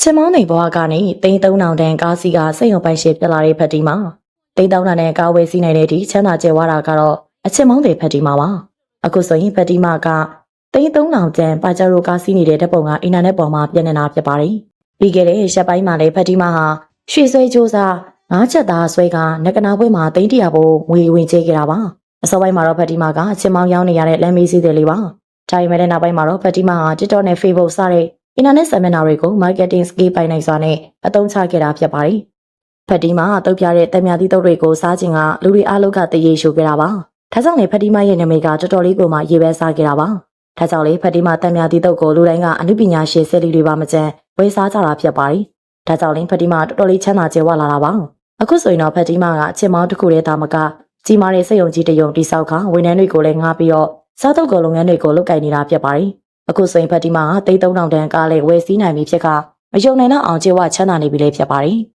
ချင်မောင်းနေဘွားကနေတိန်း3000တန်ကားစီကစိတ်ရုံပိုင်ရှင်ပြလာတဲ့ဖက်တီမှာတိန်း3000တန်ကားဝယ်စီးနိုင်တဲ့ဒီချမ်းသာကျဲဝါတာကတော့အချင်မောင်းတဲ့ဖက်တီမှာပါအခုဆိုရင်ဖက်တီမာကတိန်း3000တန်ပါဂျာရိုကားစီးနေတဲ့ဓာတ်ပုံကအင်တာနက်ပေါ်မှာပြန့်နေတာဖြစ်ပါတယ်ပြီးခဲ့တဲ့ရက်ပိုင်းမှာလည်းဖက်တီမာဟာရွှေဆွဲကြိုးစားငါးချက်သားဆွဲကနကနာပွဲမှာတိန်းတရာဖို့ငွေဝင်ချေခဲ့တာပါအစောပိုင်းမှာတော့ဖက်တီမာကအချင်မောင်းရောင်းနေရတဲ့လမ်းမေးစီးတယ်လေးပါဒါပေမဲ့လည်းနောက်ပိုင်းမှာတော့ဖက်တီမာဟာ TikTok နဲ့ Facebook စတဲ့ အင်တာနက်ဆယ်မီနာတွေကို marketing skill ပိုင်းနိုင်စွာနဲ့အသုံးချခဲ့တာဖြစ်ပါတယ်။ဖက်တီမာတုတ်ပြတဲ့တံမြာသီးတုတ်တွေကိုစားခြင်းကလူတွေအားလုံးကတရေရှိုခဲ့တာပါ။ဒါကြောင့်လေဖက်တီမာရဲ့နာမည်ကတော်တော်လေးကိုမှရေပဲစားခဲ့တာပါ။ဒါကြောင့်လေဖက်တီမာတံမြာသီးတုတ်ကိုလူတိုင်းကအနုပညာရှင်ဆယ်လီတွေပါမကျန်ဝယ်စားကြတာဖြစ်ပါတယ်။ဒါကြောင့်လေဖက်တီမာတော်တော်လေးချမ်းသာကြွယ်ဝလာတာပါ။အခုဆိုရင်တော့ဖက်တီမာကအချစ်မောင်းတစ်ခုတည်းသာမကကြီးမားတဲ့စက်ရုံကြီးတစ်ရုံတိစောက်ကဝန်ထမ်းတွေကိုလည်းငှားပြီးတော့စားတုတ်ကုန်လုပ်ငန်းတွေကိုလုပ်ကိုင်နေတာဖြစ်ပါတယ်။ အခုဆိုရင်ဖက်တီမာဟာတိတ်3000တန်ကားလေးဝယ်စည်းနိုင်ပြီဖြစ်ကမယုံနိုင်တော့အောင်ကျေဝချမ်းသာနေပြီလေဖြစ်ပါတယ်